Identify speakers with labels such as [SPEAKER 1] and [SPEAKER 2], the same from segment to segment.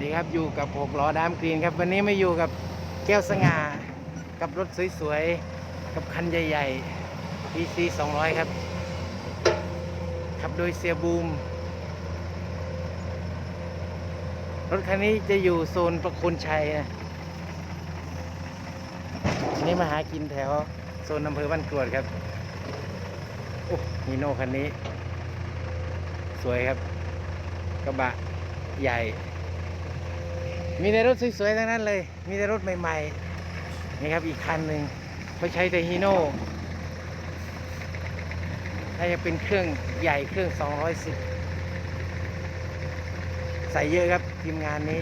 [SPEAKER 1] ดีครับอยู่กับหกล้อดามกรีนครับ วันนี้มาอยู่กับแก้วสง่ากับรถสวยๆ กับคันใหญ่ๆ PC 200 ครับขับโดยเสียบูม รถคันนี้จะอยู่โซนประคุณชัยนะนนี่มาหากินแถวโซนอำเภอบ้านกรวดครับโอ้ฮีโน่คันนี้ สวยครับ กระบะใหญ่ มีแต่รถสวยๆทั้งนั้นเลย มีแต่รถใหม่ๆนี่ครับอีกคันหนึ่งเขาใช้แต่ฮีโน่ถ้าจะเป็นเครื่องใหญ่เครื่อง 210 ใส่เยอะครับทีมงานนี้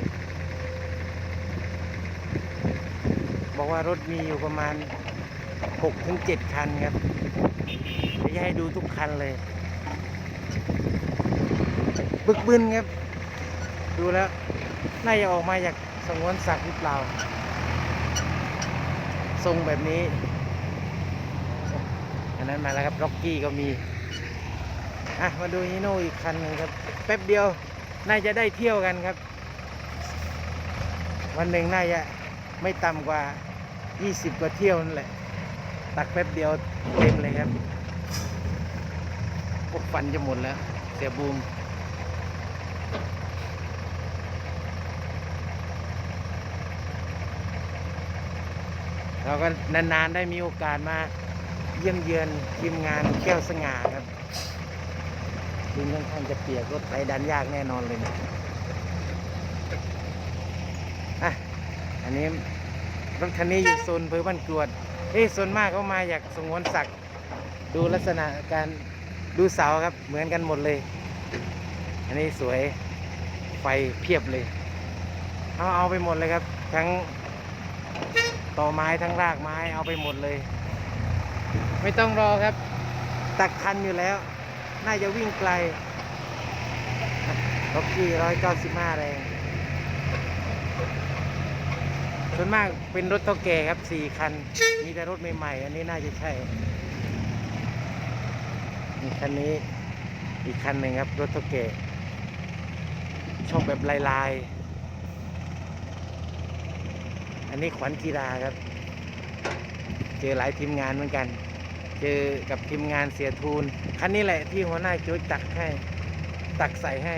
[SPEAKER 1] บอกว่ารถมีอยู่ประมาณ 6-7 คันครับเดี๋ยวจะให้ดูทุกคันเลย บึกบึนครับ ดูแล้ว น่าจะออกมาจากสงวนสัตว์หรือเปล่าทรงแบบนี้ อันนั้นมาแล้วครับร็อกกี้ก็มี อะ มาดูฮีโน่อีกคันหนึ่งครับ แป๊บเดียว น่าจะได้เที่ยวกันครับ วันหนึ่งน่าจะไม่ต่ำกว่า 20 กว่าเที่ยวนั่นแหละ ตักแป๊บเดียวเต็มเลยครับพวกฟันจะหมดแล้ว เสียบูม เราก็นานๆได้มีโอกาสมาเยี่ยมเยือนทีมงานแก้วสง่าครับดินค่อนข้างจะเปียกรถไถดันยากแน่นอนเลยนี่ยอะอันนี้รถคันนี้อยู่โซนอำเภอบ้านกรวด เอ้ส่วนมากเขามาจากสงวนศักดิ์ดูลักษณะการดูเสาครับ เหมือนกันหมดเลย อันนี้สวยไฟเพียบเลย เอาเอาไปหมดเลยครับ ทั้ง ต่อไม้ทั้งรากไม้เอาไปหมดเลย ไม่ต้องรอครับ ตักคันอยู่แล้ว น่าจะวิ่งไกลล็อกกี้ร้อยเก้าสิบห้าแรงส่วนมากเป็นรถเท่าแก่ครับสี่คัน มีแต่รถใหม่ๆ อันนี้น่าจะใช่นี่คันนี้ อีกคันหนึ่งครับ รถเท่าแก่ชอบแบบลายๆ อั นนี้ขวัญกีฬาครับ เจอหลายทีมงานเหมือนกัน เจอกับทีมงานเสียทูลคันนี้แหละที่หัวหน้าโจ้ยตักให้ ตักใส่ให้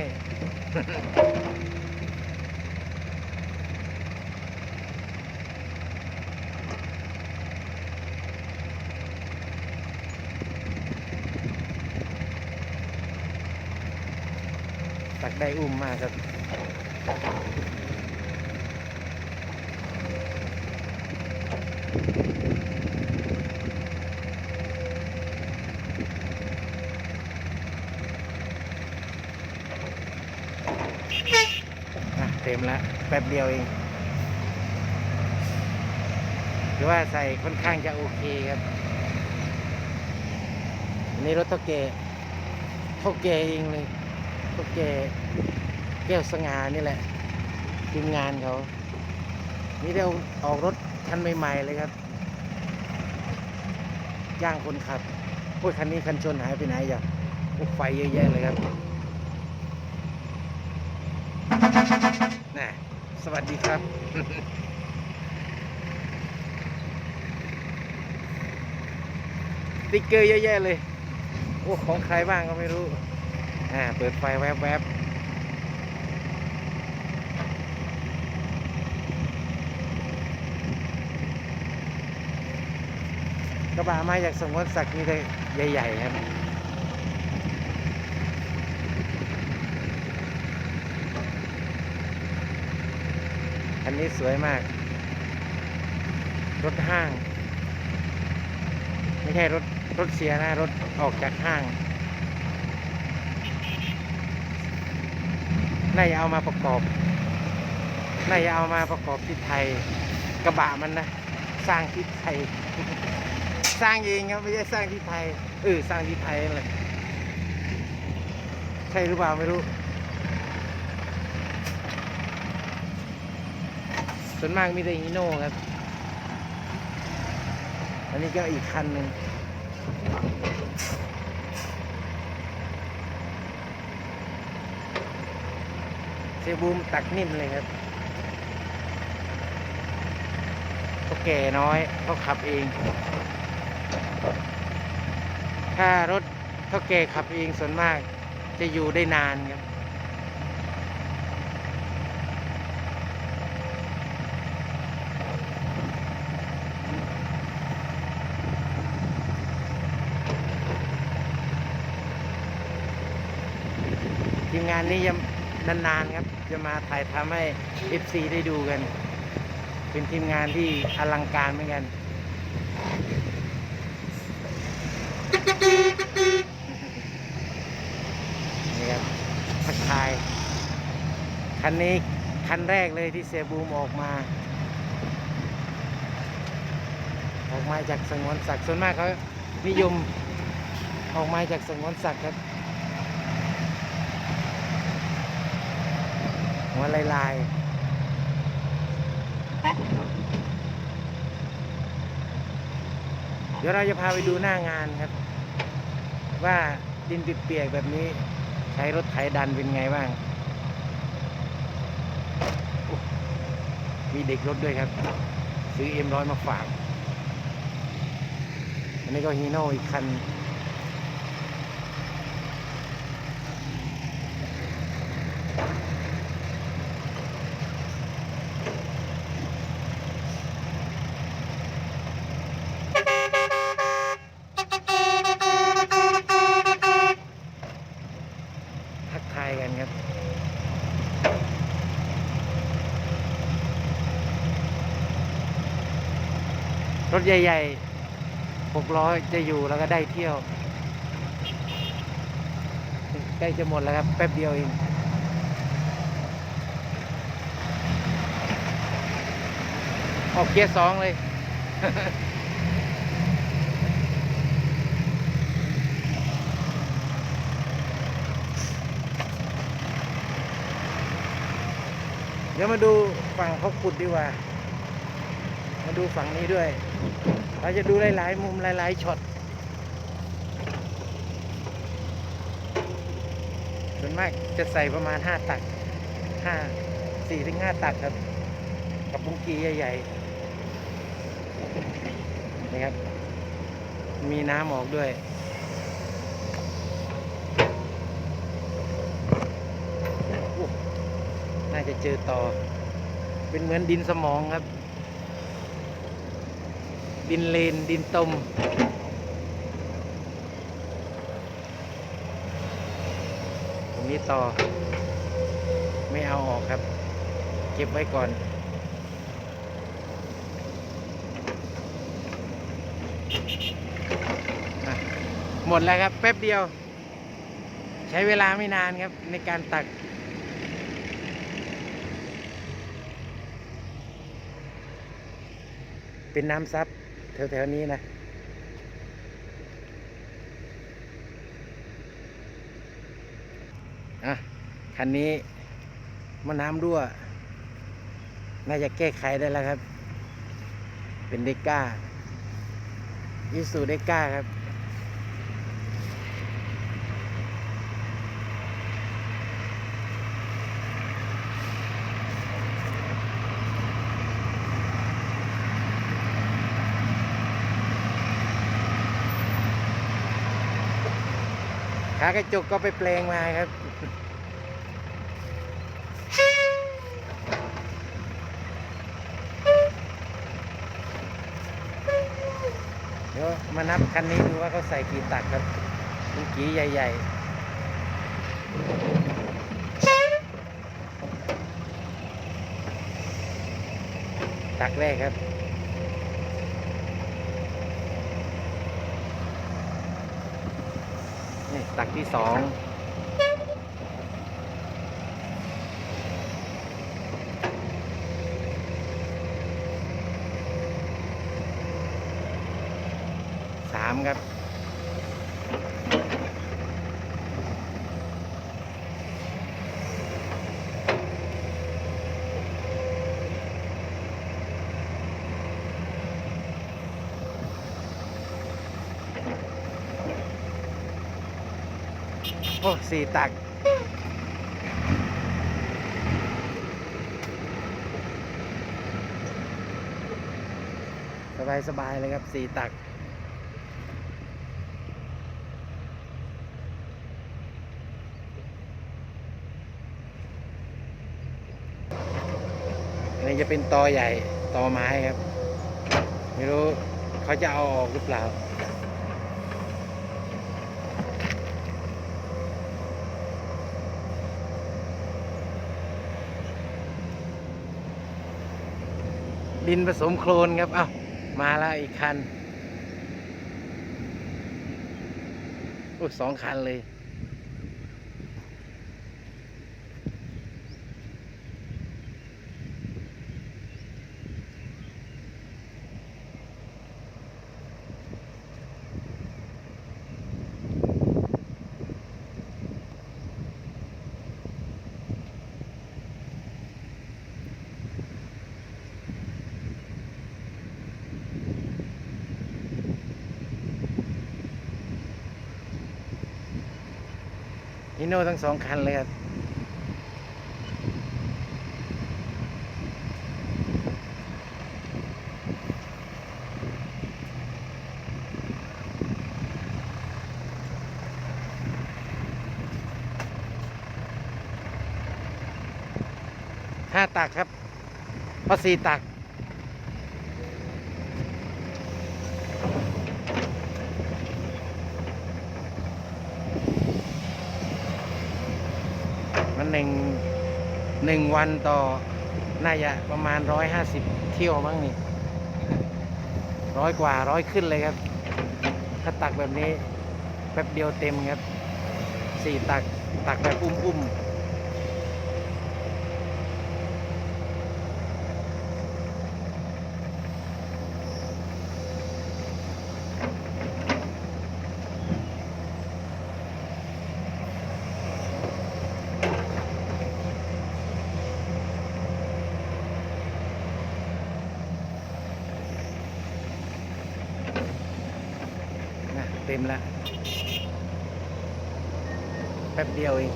[SPEAKER 1] ตักได้อุ้มมากครับ ต็มแล้วแป๊บเดียวเองหรือว่าใส่ค่อนข้างจะโอเคครับอันนี้รถเท่าแก่เท่าแก่เองเลยเท่าแก่แก้วสง่านี่แหละทีมงานเขานี่เดียวออกรถคันใหม่ๆเลยครับย่างคนขับโอ้ยคันนี้คันชนหายไปไหนอย่าโอ้ไฟเยอะแยะเลยครับ นะสวัสดีครับ ติ๊กเกอร์เยอะแยะเลย โอ้ของใครบ้างก็ไม่รู้ อ่า เปิดไฟแวบๆกระบะมาจากสมวนศักดิ์นี่เลยใหญ่ ๆ ครับ นี้สวยมาก รถห้าง ไม่ใช่รถรถเสียนะ รถออกจากห้างน่าจะเอามาประกอบน่าจะเอามาประกอบที่ไทย กระบะมันนะ สร้างที่ไทย สร้างเองครับไม่ใช่สร้างที่ไทยเออสร้างที่ไทยนั่นแหละใช่หรือเปล่าไม่รู้ ส่วนมากมีแต่ฮีโน่ครับ อันนี้ก็อีกคันหนึ่งเสสียบูมตักนิ่มเลยครับเขาแก่น้อยเขาขับเอง ถ้ารถเขาแก่ขับเองส่วนมากจะอยู่ได้นานครับ ทีมงานนี้ยังนานๆครับ จะมาถ่ายทำให้ FC ได้ดูกัน เป็นทีมงานที่อลังการเหมือนกัน นี่ครับทักทาย คันนี้คันแรกเลยที่เสียบูมออกมา ออกมาจากสงวนศักดิ์ส่วนมากเขานิยมออกมาจากสงวนศักดิ์ครับ หัวลายลายเดี๋ยวเราจะพาไปดูหน้างานครับ ว่าดินปิดเปียกแบบนี้ ใช้รถไถดันเป็นไงบ้าง มีเด็กรถด้วยครับ ซื้อเอ็มร้อยมาฝาก อันนี้ก็ฮีโน่อีกคัน ทักทายกันครับ รถใหญ่ๆหกล้อจะอยู่แล้วก็ได้เที่ยวใกล้จะหมดแล้วครับ แป๊บเดียวเองออกเกียร์สองเลยเดี๋ยวมาดูฝั่งเขาขุดดีกว่า มาดูฝั่งนี้ด้วย เราจะดูหลาย ๆ มุมหลาย ๆ ช็อต ส่วนมากจะใส่ประมาณ 5 ตัก 5 4ถึง5ตักครับ กับบุงกีใหญ่ ๆนี่ครับ มีน้ำออกด้วยโอ้น่าจะเจอต่อ เป็นเหมือนดินสมองครับ ดินเลน ดินตมตรงนี้ต่อ ไม่เอาออกครับ เก็บไว้ก่อนอหมดแล้วครับ แป๊บเดียว ใช้เวลาไม่นานครับในการตักเป็นน้ำซับ แถวๆนี้นะอะคันนี้มันน้ำรั่ว น่าจะแก้ไขได้แล้วครับ เป็นเดก้าอิสูเดก้าครับากระจกก็ไปแปลงมาครับ เดี๋ยวมานับคันนี้ดูว่าเขาใส่กี่ตักครับมีกี่ใหญ่ ๆตักแรกครับ ตักที่สองสามครับ อ้สี่ตัก สบายสบายเลยครับสี่ตัก อันนี้จะเป็นตอใหญ่ตอไม้ครับ ไม่รู้เขาจะเอาออกหรือเปล่า ดินผสมโคลนครับเอ้ามาแล้วอีกคันอู้สองคันเลย โน่ทั้งสองคันเลยครับห้าตักครับพราะสี่ตัก นหนึ่งหนึ่งวันต่อน่าจะประมาณร้อยห้าสิบเที่ยวมั้งนี่ร้อยกว่าร้อยขึ้นเลยครับ ถ้าตักแบบนี้แป๊บเดียวเต็มครับสี่ตักตักแบบอุ้มๆ เต็มแล้วแป๊บเดียวเอง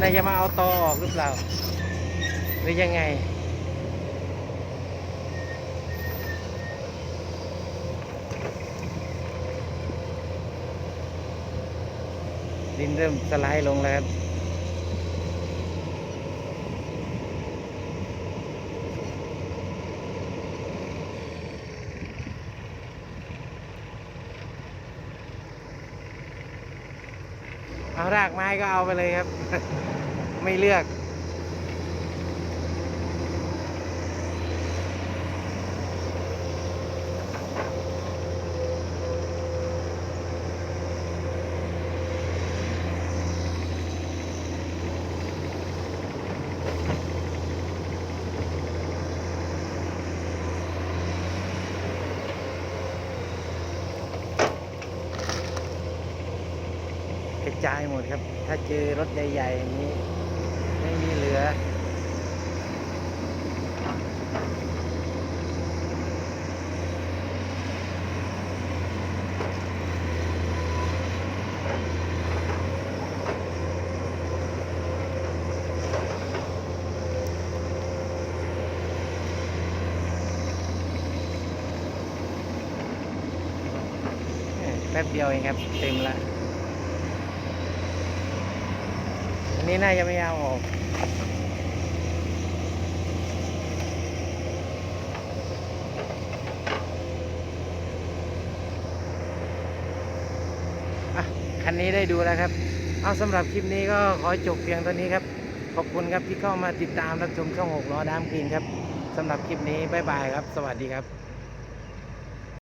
[SPEAKER 1] นายจะมาเอาตอออกหรือเปล่า หรือยังไง ดินเริ่มสไลด์ลงแล้วครับเอารากไม้ก็เอาไปเลยครับ ไม่เลือกายหมดครับ ถ้าเจอรถใหญ่ๆอย่างนี้ ไม่มีเหลือ แป๊บเดียวเองครับ เต็มละ อันนี้น่าจะไม่เอาออกอะคันนี้ได้ดูแล้วครับ เอาสำหรับคลิปนี้ก็ขอจบเพียงเท่านี้ครับ ขอบคุณครับที่เข้ามาติดตามรับชมช่องหกล้อดามกรีนครับสำหรับคลิปนี้บ๊ายบายครับ สวัสดีครับ